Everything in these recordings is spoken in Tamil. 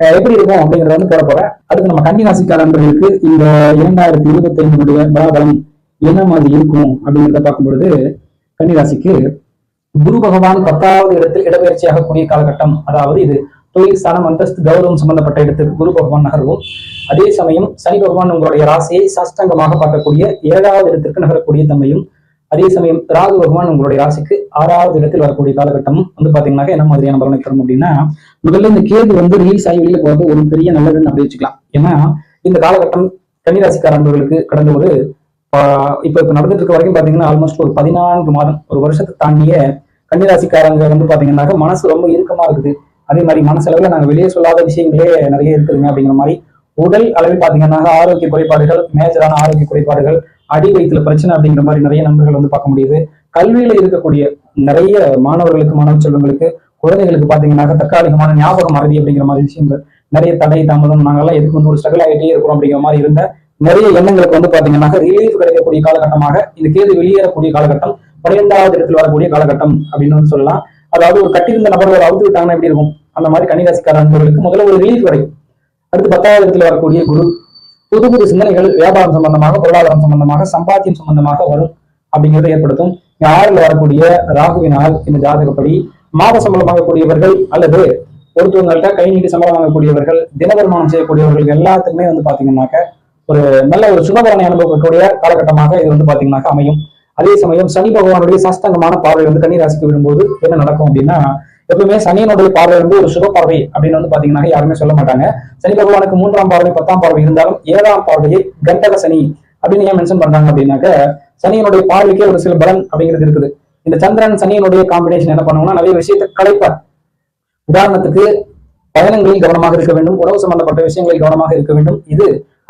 எப்படி இருக்கும் அப்படிங்கறத வந்து போட போறேன். அதுக்கு நம்ம கன்னி ராசிக்காரர்களுக்கு இந்த இரண்டாயிரத்தி இருபத்தி ஐந்துடைய பலாபலம் என்ன மாதிரி இருக்கும் அப்படிங்கிறத பார்க்கும் பொழுது கன்னி ராசிக்கு குரு பகவான் பத்தாவது இடத்தில் இடப்பெயர்ச்சியாக கூடிய காலகட்டம். அதாவது இது தொழில் ஸ்தானம் அந்தஸ்து கௌரவம் சம்பந்தப்பட்ட இடத்துக்கு குரு பகவான் நகர்வும். அதே சமயம் சனி பகவான் உங்களுடைய ராசியை சஷ்டங்கமாக பார்க்கக்கூடிய ஏழாவது இடத்திற்கு நகரக்கூடிய தன்மையும் அதே சமயம் ராகு பகவான் உங்களுடைய ராசிக்கு ஆறாவது இடத்தில் வரக்கூடிய காலகட்டம் வந்து பாத்தீங்கன்னாக்க என்ன மாதிரியான பலனை தரும் அப்படின்னா முதல்ல இந்த கேது வந்து ரிலீஸ் ஆகி வெளியில போறது ஒரு பெரிய நல்லதுன்னு அப்படி வச்சுக்கலாம். ஏன்னா இந்த காலகட்டம் கன்னிராசிக்காரர்களுக்கு கடந்த ஒரு இப்ப இப்ப நடந்துட்டு இருக்க வரைக்கும் பாத்தீங்கன்னா ஆல்மோஸ்ட் ஒரு பதினான்கு மாதம் ஒரு வருஷத்தை தாண்டிய கன்னிராசிக்காரங்க வந்து பாத்தீங்கன்னாக்க மனசு ரொம்ப இறுக்கமா இருக்குது. அதே மாதிரி மனசளவுல நாங்க வெளியே சொல்லாத விஷயங்களே நிறைய இருக்குதுங்க அப்படிங்கிற மாதிரி உடல் அளவில் பாத்தீங்கன்னா ஆரோக்கிய குறைபாடுகள் மேஜரான ஆரோக்கிய குறைபாடுகள் அடி வயிற்றுல பிரச்சனை அப்படிங்கிற மாதிரி நிறைய நண்பர்கள் வந்து பார்க்க முடியுது. கல்வியில இருக்கக்கூடிய நிறைய மாணவர்களுக்கு மாணவ செல்வங்களுக்கு குழந்தைகளுக்கு பாத்தீங்கன்னா தற்காலிகமான ஞாபக மறதி அப்படிங்கிற மாதிரி விஷயங்கள். நிறைய தடை தாமதம் நாங்கெல்லாம் எதுக்கு வந்து ஒரு ஸ்ட்ரகிள் ஆகிட்டே இருக்கிறோம் அப்படிங்கிற மாதிரி இருந்த நிறைய எண்ணங்களுக்கு வந்து பாத்தீங்கன்னா ரிலீஃப் கிடைக்கக்கூடிய காலகட்டமாக இந்த கேது வெளியேறக்கூடிய காலகட்டம் பன்னிரெண்டாவது இடத்துல வரக்கூடிய காலகட்டம் அப்படின்னு வந்து சொல்லலாம். அதாவது ஒரு கட்டியிருந்த நபர்கள் அவுத்து விட்டாங்கன்னா எப்படி இருக்கும்? அந்த மாதிரி கன்னிராசிக்கார நண்பர்களுக்கு முதல்ல ஒரு ரிலீஃப் கிடைக்கும். அடுத்து பத்தாவது இடத்துல வரக்கூடிய குரு புது புது சிந்தனைகள் வியாபாரம் சம்பந்தமாக பொருளாதாரம் சம்பந்தமாக சம்பாத்தியம் சம்பந்தமாக வரும் அப்படிங்கிறத ஏற்படுத்தும். ஆறுல வரக்கூடிய ராகுவினால் இந்த ஜாதகப்படி மாத சம்பளம் வாங்கக்கூடியவர்கள் அல்லது ஒருத்தவங்கள்ட்ட கை நீட்டி சம்பளம் வாங்கக்கூடியவர்கள் தினவருமானம் செய்யக்கூடியவர்கள் எல்லாத்துக்குமே வந்து பாத்தீங்கன்னாக்க ஒரு நல்ல ஒரு சுகபலனை அனுபவிக்கக்கூடிய காலகட்டமாக இது வந்து பாத்தீங்கன்னாக்க அமையும். அதே சமயம் சனி பகவானுடைய சஸ்தங்கமான பார்வை வந்து கன்னிராசிக்கு விடும்போது என்ன நடக்கும் அப்படின்னா எப்பவுமே சனியனுடைய பார்வை வந்து ஒரு சுப பார்வை அப்படின்னு வந்து பாத்தீங்கன்னா யாருமே சொல்ல மாட்டாங்க. சனி பகவானுக்கு மூன்றாம் பார்வை பத்தாம் பார்வை இருந்தாலும் ஏழாம் பார்வையை கண்டக சனி அப்படின்னு ஏன் மென்ஷன் பண்றாங்க அப்படின்னாக்க சனியனுடைய பார்வைக்கே ஒரு சில பலன் அப்படிங்கிறது இருக்குது. இந்த சந்திரன் சனியனுடைய காம்பினேஷன் என்ன பண்ணுவோம்னா நிறைய விஷயத்தை கலைப்பார். உதாரணத்துக்கு பயணங்களில் கவனமாக இருக்க வேண்டும் உணவு சம்பந்தப்பட்ட விஷயங்களில் கவனமாக இருக்க வேண்டும். இது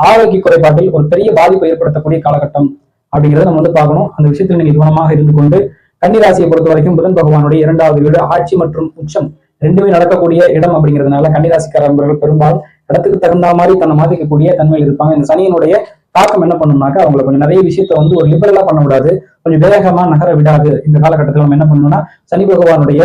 ஆரோக்கிய குறைபாட்டில் ஒரு பெரிய பாதிப்பை ஏற்படுத்தக்கூடிய காலகட்டம் அப்படிங்கிறத நம்ம வந்து பார்க்கணும். அந்த விஷயத்தில் நீங்க கவனமாக இருந்து கொண்டு கன்னிராசியை பொறுத்த வரைக்கும் புதன் பகவானுடைய இரண்டாவது வீடு ஆட்சி மற்றும் உச்சம் ரெண்டுமே நடக்கக்கூடிய இடம் அப்படிங்கிறதுனால கன்னிராசிக்காரர்கள் பெரும்பாலும் இடத்துக்கு தகுந்த மாதிரி தன்னை மாத்திக்கக்கூடிய தன்மையில் இருப்பாங்க. இந்த சனியினுடைய தாக்கம் என்ன பண்ணும்னாக்க அவங்களை கொஞ்சம் நிறைய விஷயத்த வந்து ஒரு லிபரலா பண்ண விடாது கொஞ்சம் வேகமா நகர விடாது. இந்த காலகட்டத்தில் நம்ம என்ன பண்ணணும்னா சனி பகவானுடைய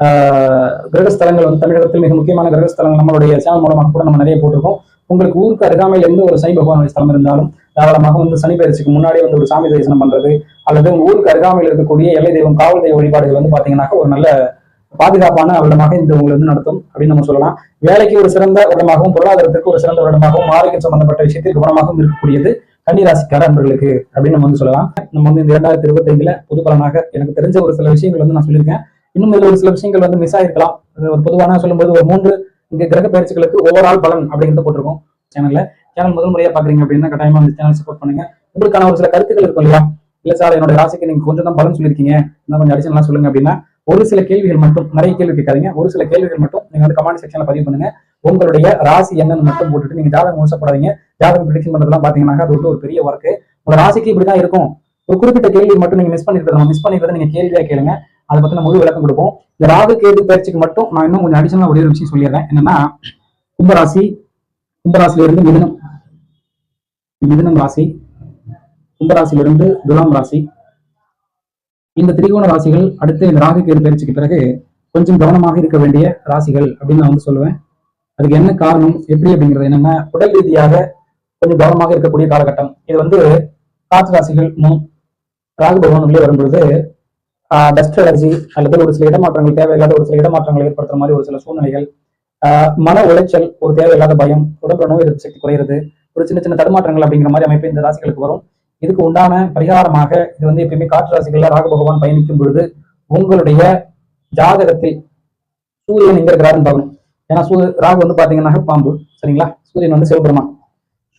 ஆஹ் கிரகஸ்தலங்கள் வந்து தமிழகத்தில் மிக முக்கியமான கிரகஸ்தலங்கள் நம்மளுடைய சேனல் மூலமாக கூட நம்ம நிறைய போட்டிருக்கோம். உங்களுக்கு ஊருக்கு அருகாமையில் இருந்து ஒரு சனி பகவானுடைய ஸ்தலம் இருந்தாலும் தாராளமாக வந்து சனி பயிற்சிக்கு முன்னாடி வந்து ஒரு சாமி தரிசனம் பண்றது அல்லது ஊருக்கு அருகாமையில் இருக்கக்கூடிய எல்லை தெய்வம் காவல் தெய்வ வழிபாடுகள் வந்து பாத்தீங்கன்னாக்க ஒரு நல்ல பாதுகாப்பான வருடமாக இந்த உங்களை வந்து நடத்தும் அப்படின்னு நம்ம சொல்லலாம். வேலைக்கு ஒரு சிறந்த வருடமாகவும் பொருளாதாரத்திற்கு ஒரு சிறந்த வருடமாகவும் ஆரோக்கியம் சம்பந்தப்பட்ட விஷயத்தில் கவனமாகவும் இருக்கக்கூடியது கன்னிராசிக்கார அன்பர்களுக்கு அப்படின்னு நம்ம வந்து சொல்லலாம். நம்ம வந்து இந்த இரண்டாயிரத்தி இருபத்தி ஐந்துல பொது பலனாக எனக்கு தெரிஞ்ச ஒரு சில விஷயங்கள் வந்து நான் சொல்லியிருக்கேன். இன்னும் இதுல ஒரு சில விஷயங்கள் வந்து மிஸ் ஆயிருக்கலாம். ஒரு பொதுவான சொல்லும்போது ஒரு மூன்று இங்க கிரக பயிற்சிகளுக்கு ஓவரால் பலன் அப்படிங்கிறத போட்டிருக்கோம் சேனல்ல சேனல் முதல் முறையா பாக்குறீங்க அப்படின்னா கட்டாயமா அந்த சேனல் சப்போர்ட் பண்ணுங்க. உங்களுக்கான ஒரு சில கருத்துக்கள் இருக்கும் இல்லையா? இல்ல சார் என்னோட ராசிக்கு நீங்க கொஞ்சம் தான் பலன் சொல்லியிருக்கீங்க. இன்னும் கொஞ்சம் அடிஷனலா சொல்லுங்க அப்படின்னா ஒரு சில கேள்விகள் மட்டும் நிறைய கேள்வி கேட்காதீங்க. ஒரு சில கேள்விகள் மட்டும் நீங்க வந்து கமெண்ட் செக்ஷன்ல பதிவு பண்ணுங்க. உங்களுடைய ராசி என்னன்னு மட்டும் போட்டுட்டு நீங்க ஜாதகம் மோசப்படாதீங்க ஜாதகம் ப்ரிடிக்ஷன் பண்றதெல்லாம் பாத்தீங்கன்னா அது வந்து ஒரு பெரிய ஒர்க் உங்க ராசிக்கு இப்படிதான் இருக்கும். ஒரு குறிப்பிட்ட கேள்வி மட்டும் நீங்க மிஸ் பண்ணிருக்கிறத? மிஸ் பண்ணிக்கிறத நீங்க கேள்வியா கேளுங்க. அதை பத்தின முழு விளக்கம் கொடுப்போம். இந்த ராகு கேது பயிற்சிக்கு மட்டும் நான் இன்னும் கொஞ்சம் அடிஷனலா ஒரே ஒரு விஷயம் சொல்லிடுறேன். என்னன்னா கும்பராசி கும்பராசில இருந்து மிதனம் மிதனம் ராசி கும்பராசிலிருந்து துலாம் ராசி இந்த திரிகோண ராசிகள் அடுத்து இந்த ராகு கேது பயிற்சிக்கு பிறகு கொஞ்சம் கவனமாக இருக்க வேண்டிய ராசிகள் அப்படின்னு நான் வந்து சொல்லுவேன். அதுக்கு என்ன காரணம் எப்படி அப்படிங்கிறது என்னன்னா உடல் ரீதியாக கொஞ்சம் கவனமாக இருக்கக்கூடிய காலகட்டம். இது வந்து காற்று ராசிகள் ராகு பகவான் உள்ளே வரும்பொழுது டஸ்ட் அலர்ஜி அல்லது ஒரு சில இடமாற்றங்கள் தேவையில்லாத ஒரு சில இடமாற்றங்கள் ஏற்படுத்துற மாதிரி ஒரு சில சூழ்நிலைகள் ஆஹ் மன உளைச்சல் ஒரு தேவையில்லாத பயம் உடம்புல நோய் எதிர்ப்பு சக்தி குறையிறது ஒரு சின்ன சின்ன தடுமாற்றங்கள் அப்படிங்கிற மாதிரி அமைப்பு இந்த ராசிகளுக்கு வரும். இதுக்கு உண்டான பரிகாரமாக இது வந்து எப்பயுமே காற்று ராசிகள்ல ராகு பகவான் பயணிக்கும் பொழுது உங்களுடைய ஜாதகத்தில் சூரியன் எங்க இருக்கிறாருன்னு பார்க்கணும். ஏன்னா சூ ராகு வந்து பாத்தீங்கன்னா பாம்பு சரிங்களா? சூரியன் வந்து சிவபெருமா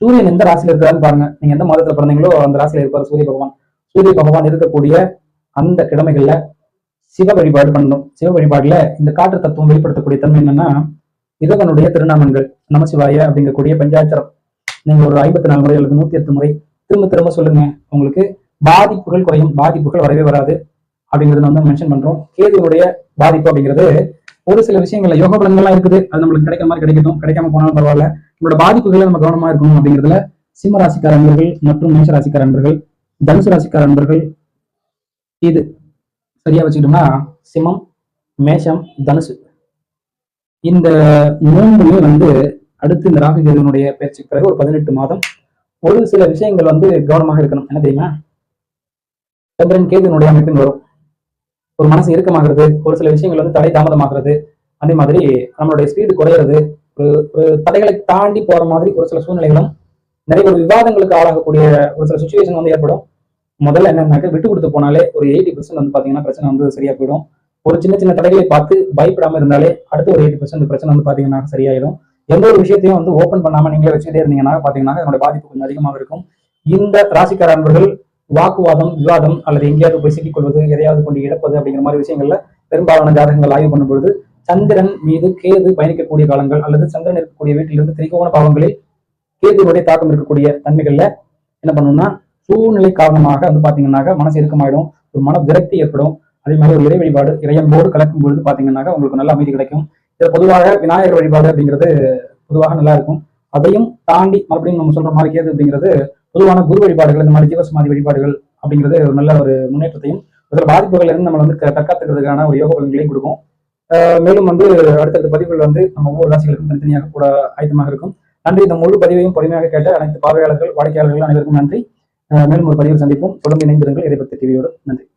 சூரியன் எந்த ராசியில இருக்கிறாருன்னு பாருங்க. நீங்க எந்த மாதத்துல பிறந்தீங்களோ அந்த ராசியில இருப்பார் சூரிய பகவான். சூரிய பகவான் இருக்கக்கூடிய அந்த கிழமைகள்ல சிவ வழிபாடு பண்ணணும். சிவ வழிபாடுல இந்த காற்று தத்துவம் வெளிப்படுத்தக்கூடிய தன்மை என்னன்னா இறைவனுடைய திருநாமங்கள் நமசிவாய அப்படிங்கக்கூடிய பஞ்சாச்சரம் நீங்க ஒரு ஐம்பத்தி நாலு முறை அல்லது நூத்தி எட்டு முறை திரும்ப திரும்ப சொல்லுங்க. உங்களுக்கு பாதிப்புகள் குறையும். பாதிப்புகள் வரவே வராது அப்படிங்கறத வந்து மென்ஷன் பண்றோம். கேதுவுடைய பாதிப்பு அப்படிங்கிறது ஒரு சில விஷயங்கள்ல யோக பலன்கள்லாம் இருக்குது. அது நம்மளுக்கு கிடைக்கிற மாதிரி கிடைக்கட்டும். கிடைக்காம போனாலும் பரவாயில்ல. நம்மளோட பாதிப்புகளை நம்ம கவனமா இருக்கணும் அப்படிங்கிறதுல சிம்ம ராசிக்கார அன்பர்கள் மற்றும் மேஷ ராசிக்கார அன்பர்கள் தனுசு ராசிக்கார அன்பர்கள் இது சரியா வச்சுக்கிட்டோம்னா சிம்மம் மேஷம் தனுசு. இந்த மூன்றுமே வந்து அடுத்து இந்த ராகு கேதுவனுடைய பயிற்சிக்கு பிறகு ஒரு பதினெட்டு மாதம் ஒரு சில விஷயங்கள் வந்து கவனமாக இருக்கணும். என்ன தெரியுமா? சந்திரன் கேதுனுடைய அமைப்புன்னு வரும் ஒரு மனசு இறுக்கமாகிறது. ஒரு சில விஷயங்கள் வந்து தடை தாமதமாகிறது. அதே மாதிரி நம்மளுடைய ஸ்பீடு குறையிறது. ஒரு ஒரு தடைகளை தாண்டி போற மாதிரி ஒரு சில சூழ்நிலைகளும் நிறைய ஒரு விவாதங்களுக்கு ஆளாகக்கூடிய ஒரு சில சுச்சுவேஷன் வந்து ஏற்படும். முதல்ல என்னன்னாக்க விட்டு கொடுத்து போனாலே ஒரு எயிட்டி பர்சன்ட் வந்து பாத்தீங்கன்னா பிரச்சனை வந்து சரியா போயிடும். ஒரு சின்ன சின்ன தடைகளை பார்த்து பயப்படாம இருந்தாலே அடுத்த ஒரு எயிட்டி பர்சன்ட் பிரச்சனை வந்து பாத்தீங்கன்னா சரியாயிடும். எந்த ஒரு விஷயத்தையும் வந்து ஓப்பன் பண்ணாம நீங்களே வச்சுக்கிட்டே இருந்தீங்கன்னா பாத்தீங்கன்னா என்னோட பாதிப்பு கொஞ்சம் அதிகமாக இருக்கும். இந்த ராசிக்கார அன்பர்கள் வாக்குவாதம் விவாதம் அல்லது எங்கேயாவது போய் சிக்கிக்கொள்வது எதையாவது கொண்டு இழப்பது அப்படிங்கிற மாதிரி விஷயங்கள்ல பெரும்பாலான ஜாதகங்கள் ஆய்வு பண்ணும்பொழுது சந்திரன் மீது கேது பயணிக்கக்கூடிய காலங்கள் அல்லது சந்திரன் இருக்கக்கூடிய வீட்டிலிருந்து திரிகோண பாவங்களில் கேதுவுடைய தாக்கம் இருக்கக்கூடிய தன்மைகள்ல என்ன பண்ணணும்னா சூழ்நிலை காரணமாக வந்து பாத்தீங்கன்னாக்க மனசு இறுக்கமாயிடும் ஒரு மன விரக்தி ஏற்படும். அதே மாதிரி ஒரு இறை வழிபாடு இறையன்போடு கலக்கும் பொழுது பாத்தீங்கன்னாக்க உங்களுக்கு நல்ல அமைதி கிடைக்கும். இது பொதுவாக விநாயகர் வழிபாடு அப்படிங்கிறது பொதுவாக நல்லா இருக்கும். அதையும் தாண்டி மறுபடியும் நம்ம சொல்ற மாதிரி கேது அப்படிங்கிறது பொதுவான குரு வழிபாடுகள் இந்த மாதிரி ஜீவசமாதி வழிபாடுகள் அப்படிங்கிறது ஒரு நல்ல ஒரு முன்னேற்றத்தையும் இதில் பாதிப்புகள் இருந்து நம்ம வந்து க- தற்காத்துக்கிறதுக்கான ஒரு யோக பலன்களையும் கொடுக்கும். ஆஹ் மேலும் வந்து அடுத்தடுத்த பதிவுகள் வந்து நம்ம ஒவ்வொரு ராசிகளுக்கும் தனித்தனியாக கூட ஆயத்தமாக இருக்கும். நன்றி. இந்த முழு பதிவையும் பொறுமையாக கேட்ட அனைத்து பார்வையாளர்கள் வாடிக்கையாளர்கள் அனைவருக்கும் நன்றி. மேலும் ஒரு பதிவில் சந்திப்போம். தொடர்ந்து இணைந்திருங்கள். இறைபக்தி டிவியோடு நன்றி.